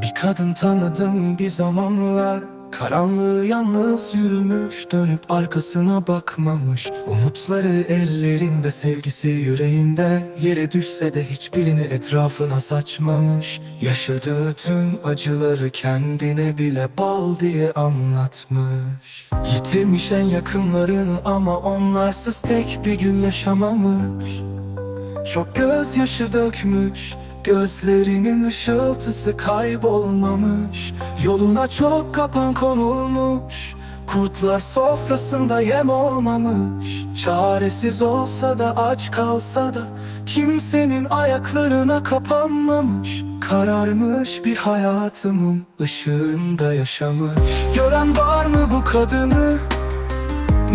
Bir kadın tanıdım bir zamanlar Karanlığı yalnız yürümüş Dönüp arkasına bakmamış. Umutları ellerinde Sevgisi yüreğinde Yere düşse de hiçbirini etrafına saçmamış. Yaşadığı tüm acıları Kendine bile bal diye anlatmış. Yitirmiş en yakınlarını Ama onlarsız tek bir gün yaşamamış. Çok gözyaşı dökmüş Gözlerinin ışıltısı kaybolmamış Yoluna çok kapan konulmuş Kurtlar sofrasında yem olmamış Çaresiz olsa da aç kalsa da Kimsenin ayaklarına kapanmamış Kararmış bir hayatımın ışığında yaşamış Gören var mı bu kadını?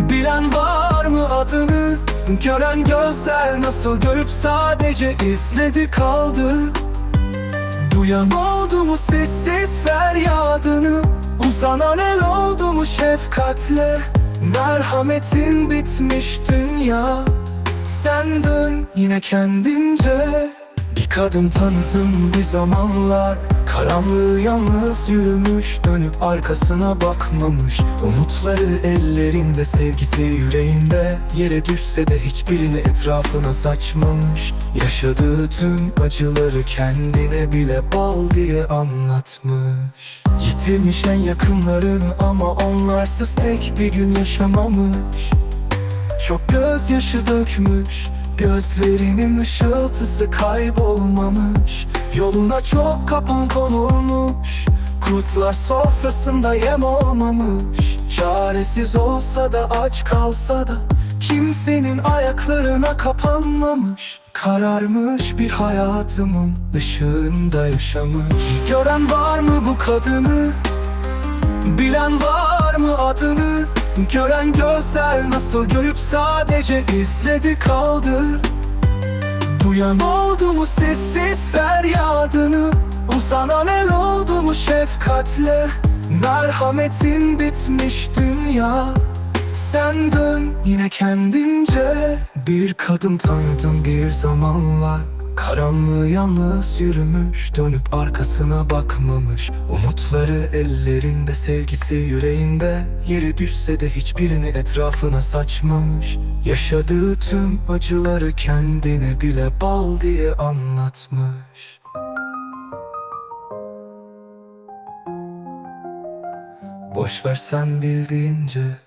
Bilen var? Gören gözler nasıl görüp sadece izledi kaldı. Duyan oldu mu sessiz feryadını? Uzanan el oldu mu şefkatle? Merhametin bitmiş dünya. Sen dön yine kendince. Bir kadın tanıdım bir zamanlar Karanlığı yalnız yürümüş Dönüp arkasına bakmamış. Umutları ellerinde Sevgisi yüreğinde. Yere düşse de hiçbirini etrafına saçmamış. Yaşadığı tüm acıları Kendine bile bal diye anlatmış. Yitirmiş en yakınlarını Ama onlarsız tek bir gün yaşamamış. Çok gözyaşı dökmüş Gözlerinin ışıltısı kaybolmamış Yoluna çok kapan konulmuş. Kurtlar sofrasında yem olmamış. Çaresiz olsa da aç kalsa da Kimsenin ayaklarına kapanmamış. Kararmış bir hayatımın ışığında yaşamış. Gören var mı bu kadını? Bilen var mı adını? Gören gözler nasıl görüp sadece izledi kaldı Duyan oldu mu sessiz feryadını? Uzanan el oldu mu şefkatle? Merhametin bitmiş dünya. Sen dön yine kendince. Bir kadın tanıdım bir zamanlar Karanlığı yalnız yürümüş Dönüp arkasına bakmamış. Umutları ellerinde Sevgisi yüreğinde. Yeri düşse de hiçbirini etrafına saçmamış. Yaşadığı tüm acıları Kendine bile bal diye anlatmış. Boş ver sen bildiğince